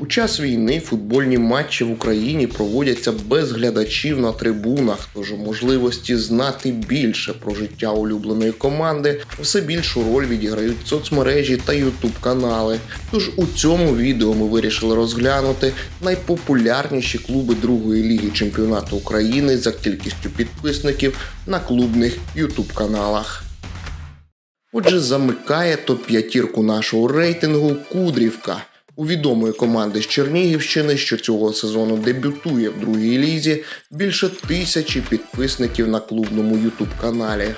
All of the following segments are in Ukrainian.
У час війни футбольні матчі в Україні проводяться без глядачів на трибунах, тож можливості знати більше про життя улюбленої команди все більшу роль відіграють соцмережі та ютуб канали. Тож у цьому відео ми вирішили розглянути найпопулярніші клуби другої ліги чемпіонату України за кількістю підписників на клубних ютуб каналах. Отже, замикає топ-п'ятірку нашого рейтингу Кудрівка. У відомої команди з Чернігівщини, що цього сезону дебютує в другій лізі, більше тисячі підписників на клубному ютуб каналі.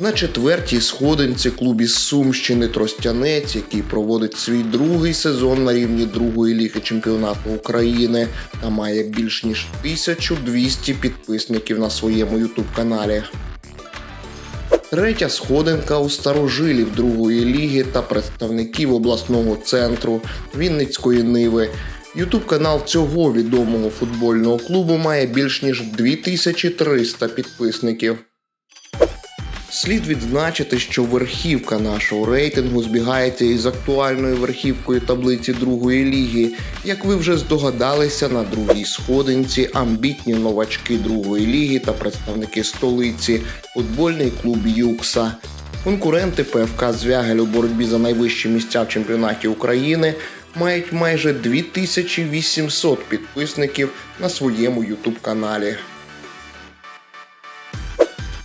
На четвертій сходинці клуб із Сумщини Тростянець, який проводить свій другий сезон на рівні другої ліги чемпіонату України та має більш ніж 1200 підписників на своєму ютуб каналі. Третя сходинка у старожилів другої ліги та представників обласного центру Вінницької Ниви. Ютуб канал цього відомого футбольного клубу має більш ніж 2300 підписників. Слід відзначити, що верхівка нашого рейтингу збігається із актуальною верхівкою таблиці другої ліги. Як ви вже здогадалися, на другій сходинці амбітні новачки другої ліги та представники столиці, футбольний клуб Юкса. Конкуренти ПФК Звягель у боротьбі за найвищі місця в чемпіонаті України мають майже 2800 підписників на своєму ютуб каналі.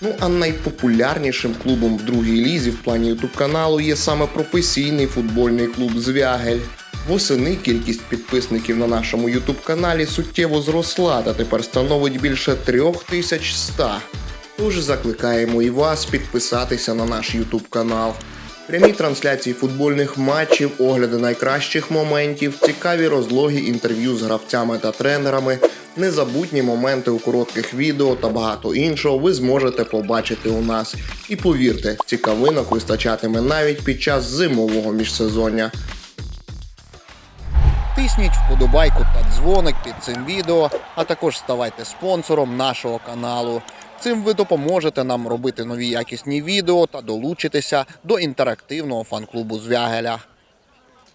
Ну а найпопулярнішим клубом в другій лізі в плані ютуб каналу є саме професійний футбольний клуб Звягель. Восени кількість підписників на нашому ютуб каналі суттєво зросла та тепер становить більше 3100. Тож закликаємо і вас підписатися на наш ютуб канал. Прямі трансляції футбольних матчів, огляди найкращих моментів, цікаві розлоги інтерв'ю з гравцями та тренерами, незабутні моменти у коротких відео та багато іншого ви зможете побачити у нас. І повірте, цікавинок вистачатиме навіть під час зимового міжсезоння. Тисніть вподобайку та дзвоник під цим відео, а також ставайте спонсором нашого каналу. Цим ви допоможете нам робити нові якісні відео та долучитися до інтерактивного фан-клубу Звягеля.